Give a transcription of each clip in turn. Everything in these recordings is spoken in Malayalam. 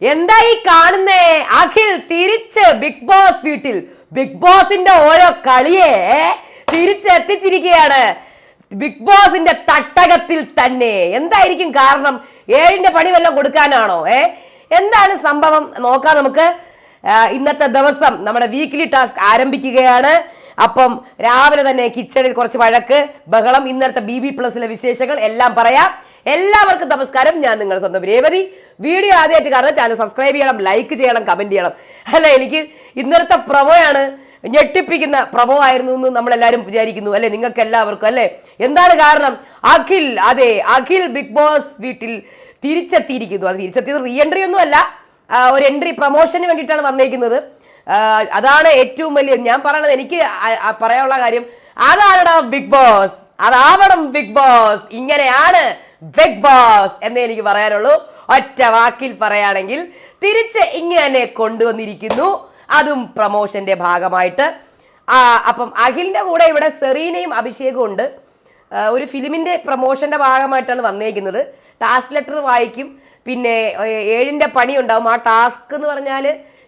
എന്താ ഈ കാണുന്നേ? അഖിൽ തിരിച്ച് ബിഗ് ബോസ് വീട്ടിൽ. ബിഗ് ബോസിന്റെ ഓരോ കളിയെ തിരിച്ചെത്തിച്ചിരിക്കുകയാണ്. ബിഗ് ബോസിന്റെ തട്ടകത്തിൽ തന്നെ. എന്തായിരിക്കും കാരണം? ഏഴിന്റെ പണി വല്ലതും കൊടുക്കാനാണോ ഏ? എന്താണ് സംഭവം? നോക്കാം നമുക്ക്. ഇന്നത്തെ ദിവസം നമ്മുടെ വീക്കിലി ടാസ്ക് ആരംഭിക്കുകയാണ്. അപ്പം രാവിലെ തന്നെ കിച്ചണിൽ കുറച്ച് വഴക്ക് ബഹളം ഇന്നത്തെ ബി ബി പ്ലസിലെ വിശേഷങ്ങൾ എല്ലാം പറയാം. എല്ലാവർക്കും നമസ്കാരം. ഞാൻ നിങ്ങളുടെ സ്വന്തം രേവതി. വീഡിയോ ആദ്യമായിട്ട് കാണുന്ന ചാനൽ സബ്സ്ക്രൈബ് ചെയ്യണം ലൈക്ക് ചെയ്യണം കമന്റ് ചെയ്യണം. അല്ല എനിക്ക് ഇന്നലത്തെ പ്രമോയാണ് ഞെട്ടിപ്പിക്കുന്ന പ്രമോ ആയിരുന്നു എന്ന് നമ്മളെല്ലാവരും വിചാരിക്കുന്നു. അല്ലെ നിങ്ങൾക്ക് എല്ലാവർക്കും അല്ലെ? എന്താണ് കാരണം? അഖിൽ അതെ അഖിൽ ബിഗ് ബോസ് വീട്ടിൽ തിരിച്ചെത്തിയിരിക്കുന്നു. അത് തിരിച്ചെത്തിയത് റീ എൻട്രി ഒന്നും അല്ല. ഒരു എൻട്രി പ്രൊമോഷന് വേണ്ടിയിട്ടാണ് വന്നേക്കുന്നത്. അതാണ് ഏറ്റവും വലിയ ഞാൻ പറയണത് എനിക്ക് പറയാനുള്ള കാര്യം അതാണ് ബിഗ് ബോസ് അതാവണം ബിഗ് ബോസ് ഇങ്ങനെയാണ് ബിഗ് ബോസ് എന്നേ എനിക്ക് പറയാനുള്ളൂ. ഒറ്റ വാക്കിൽ പറയുകയാണെങ്കിൽ തിരിച്ച് ഇങ്ങനെ കൊണ്ടുവന്നിരിക്കുന്നു. അതും പ്രൊമോഷന്റെ ഭാഗമായിട്ട്. അപ്പം അഖിലിന്റെ കൂടെ ഇവിടെ സെറീനയും അഭിഷേകവും ഉണ്ട്. ഒരു ഫിലിമിന്റെ പ്രൊമോഷന്റെ ഭാഗമായിട്ടാണ് വന്നേക്കുന്നത്. ടാസ്ക് ലെറ്റർ വായിക്കും. പിന്നെ ഏഴിന്റെ പണി ഉണ്ടാവും. ആ ടാസ്ക് എന്ന് പറഞ്ഞാൽ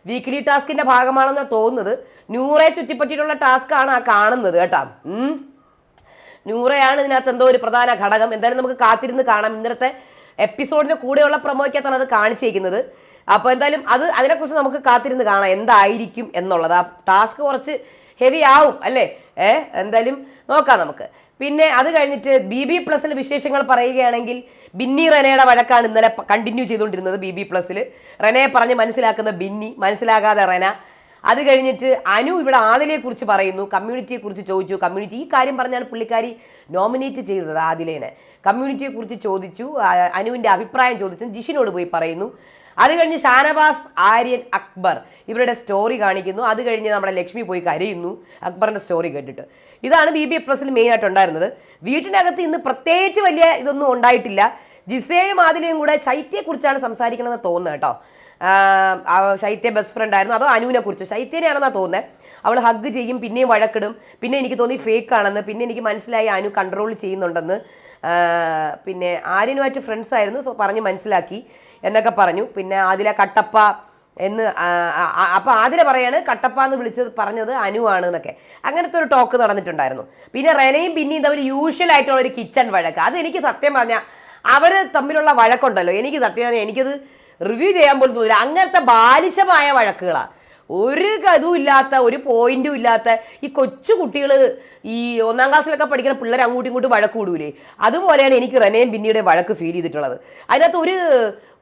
വീക്ക്ലി ടാസ്കിന്റെ ഭാഗമാണെന്നാണ് തോന്നുന്നത്. നൂറെ ചുറ്റിപ്പറ്റിയിട്ടുള്ള ടാസ്ക് ആണ് ആ കാണുന്നത് കേട്ടോ. നൂറയാണ് ഇതിനകത്ത് എന്തോ ഒരു പ്രധാന ഘടകം. എന്തായാലും നമുക്ക് കാത്തിരുന്ന് കാണാം. ഇന്നലത്തെ എപ്പിസോഡിന് കൂടെയുള്ള പ്രൊമോയ്ക്കകത്താണ് അത് കാണിച്ചിരിക്കുന്നത്. അപ്പോൾ എന്തായാലും അത് അതിനെക്കുറിച്ച് നമുക്ക് കാത്തിരുന്ന് കാണാം. എന്തായിരിക്കും എന്നുള്ളത്. ആ ടാസ്ക് കുറച്ച് ഹെവി ആവും അല്ലേ? ഏ എന്തായാലും നോക്കാം നമുക്ക്. പിന്നെ അത് കഴിഞ്ഞിട്ട് ബി ബി പ്ലസിൽ വിശേഷങ്ങൾ പറയുകയാണെങ്കിൽ ബിന്നി റെനയുടെ വഴക്കാണ് ഇന്നലെ കണ്ടിന്യൂ ചെയ്തുകൊണ്ടിരുന്നത് ബി ബി പ്ലസിൽ റെനയെ പറഞ്ഞ് മനസ്സിലാക്കുന്ന ബിന്നി മനസ്സിലാകാതെ റെന. അത് കഴിഞ്ഞിട്ട് അനു ഇവിടെ ആദിലയെ കുറിച്ച് പറയുന്നു. കമ്മ്യൂണിറ്റിയെ കുറിച്ച് ചോദിച്ചു. കമ്മ്യൂണിറ്റി ഈ കാര്യം പറഞ്ഞാണ് പുള്ളിക്കാരി നോമിനേറ്റ് ചെയ്തത് ആദിലേനെ. കമ്മ്യൂണിറ്റിയെ കുറിച്ച് ചോദിച്ചു അനുവിന്റെ അഭിപ്രായം ചോദിച്ചു. ജിഷിനോട് പോയി പറയുന്നു. അത് കഴിഞ്ഞ് ഷാനവാസ് ആര്യൻ അക്ബർ ഇവരുടെ സ്റ്റോറി കാണിക്കുന്നു. അത് കഴിഞ്ഞ് നമ്മുടെ ലക്ഷ്മി പോയി കരയുന്നു. അക്ബറിന്റെ സ്റ്റോറി കേട്ടിട്ട്. ഇതാണ് ബി ബി പ്ലസിൽ മെയിൻ ആയിട്ട് ഉണ്ടായിരുന്നത്. വീട്ടിനകത്ത് ഇന്ന് പ്രത്യേകിച്ച് വലിയ ഇതൊന്നും ഉണ്ടായിട്ടില്ല. ജിസേനും ആദിലയും കൂടെ ശൈത്യയെക്കുറിച്ചാണ് സംസാരിക്കണമെന്ന് തോന്നുന്നത് കേട്ടോ. ശൈത്യ ബെസ്റ്റ് ഫ്രണ്ട് ആയിരുന്നു. അതോ അനുവിനെ കുറിച്ച്. ശൈത്യനെയാണെന്നാണ് തോന്നുന്നത് അവൾ ഹഗ് ചെയ്യും പിന്നെയും വഴക്കിടും. പിന്നെ എനിക്ക് തോന്നി ഫേക്ക് ആണെന്ന്. പിന്നെ എനിക്ക് മനസ്സിലായി അനു കൺട്രോൾ ചെയ്യുന്നുണ്ടെന്ന്. പിന്നെ ആര്യനുമായിട്ട് ഫ്രണ്ട്സ് ആയിരുന്നു. സോ പറഞ്ഞ് മനസ്സിലാക്കി എന്നൊക്കെ പറഞ്ഞു. പിന്നെ ആദില കട്ടപ്പ എന്ന് അപ്പോൾ ആതിര പറയാണ് കട്ടപ്പ എന്ന് വിളിച്ചത് പറഞ്ഞത് അനുവാണ് എന്നൊക്കെ. അങ്ങനത്തെ ഒരു ടോക്ക് നടന്നിട്ടുണ്ടായിരുന്നു. പിന്നെ റെനയും പിന്നെയും തമ്മിൽ യൂഷ്വൽ ആയിട്ടുള്ള ഒരു കിച്ചൺ വഴക്ക്. അത് എനിക്ക് സത്യം പറഞ്ഞാൽ അവർ തമ്മിലുള്ള വഴക്കുണ്ടല്ലോ. എനിക്ക് സത്യം പറഞ്ഞാൽ എനിക്കത് റിവ്യൂ ചെയ്യാൻ പോലും തോന്നില്ല. അങ്ങനത്തെ ബാലിശമായ വഴക്കുകളാണ് ഒരു കഥവും ഇല്ലാത്ത ഒരു പോയിന്റും ഇല്ലാത്ത ഈ കൊച്ചു കുട്ടികൾ ഈ ഒന്നാം ക്ലാസ്സിലൊക്കെ പഠിക്കുന്ന പിള്ളേർ അങ്ങോട്ടും ഇങ്ങോട്ടും വഴക്ക് കൂടൂലേ? അതുപോലെയാണ് എനിക്ക് റെനയും പിന്നീട് വഴക്ക് ഫീൽ ചെയ്തിട്ടുള്ളത്. അതിനകത്ത് ഒരു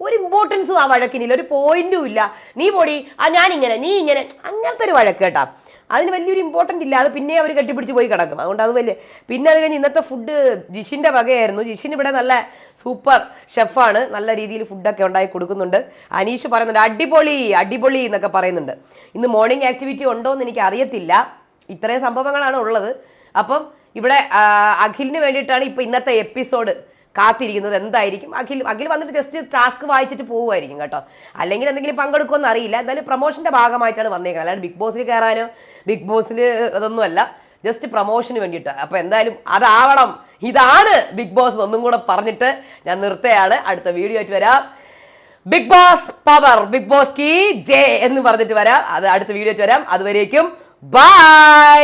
ഒരു ഇമ്പോർട്ടൻസും ആ വഴക്കിനില്ല. ഒരു പോയിന്റും ഇല്ല. നീ പൊടി ആ ഞാനിങ്ങനെ നീ ഇങ്ങനെ. അങ്ങനത്തെ ഒരു വഴക്ക് കേട്ടാ. അതിന് വലിയൊരു ഇമ്പോർട്ടന്റ് ഇല്ല. അത് പിന്നെ അവർ കെട്ടിപ്പിടിച്ച് പോയി കിടക്കും. അതുകൊണ്ട് അത് വലിയ പിന്നെ അത് കഴിഞ്ഞ് ഇന്നത്തെ ഫുഡ് ജിഷിന്റെ വകയായിരുന്നു. ജിഷിൻ ഇവിടെ നല്ല സൂപ്പർ ഷെഫാണ് നല്ല രീതിയിൽ ഫുഡൊക്കെ ഉണ്ടാക്കി കൊടുക്കുന്നുണ്ട്. അനീഷ് പറയുന്നുണ്ട് അടിപൊളി അടിപൊളി എന്നൊക്കെ പറയുന്നുണ്ട്. ഇന്ന് മോർണിംഗ് ആക്ടിവിറ്റി ഉണ്ടോ എന്ന് എനിക്ക് അറിയത്തില്ല. ഇത്രയും സംഭവങ്ങളാണ് ഉള്ളത്. അപ്പം ഇവിടെ അഖിലിന് വേണ്ടിയിട്ടാണ് ഇപ്പോൾ ഇന്നത്തെ എപ്പിസോഡ് കാത്തിരിക്കുന്നത് എന്തായിരിക്കും? അഖിൽ അഖിൽ വന്നിട്ട് ജസ്റ്റ് ടാസ്ക് വായിച്ചിട്ട് പോകുമായിരിക്കും കേട്ടോ. അല്ലെങ്കിൽ എന്തെങ്കിലും പങ്കെടുക്കുമെന്ന് അറിയില്ല. എന്തായാലും പ്രൊമോഷന്റെ ഭാഗമായിട്ടാണ് വന്നേക്കുന്നത്. അല്ലാണ്ട് ബിഗ് ബോസിൽ കയറാനോ ബിഗ് ബോസിൽ അതൊന്നുമല്ല ജസ്റ്റ് പ്രൊമോഷന് വേണ്ടിയിട്ട്. അപ്പോൾ എന്തായാലും അതാവണം. ഇതാണ് ബിഗ് ബോസ് ഒന്നും കൂടെ പറഞ്ഞിട്ട് ഞാൻ നിർത്തുകയാണ്. അടുത്ത വീഡിയോ ആയിട്ട് വരാം. Bigg Boss power Bigg Boss key ജെ എന്ന് പറഞ്ഞിട്ട് വരാം. അത് അടുത്ത വീഡിയോ ആയിട്ട് വരാം. അതുവരേക്കും ബൈ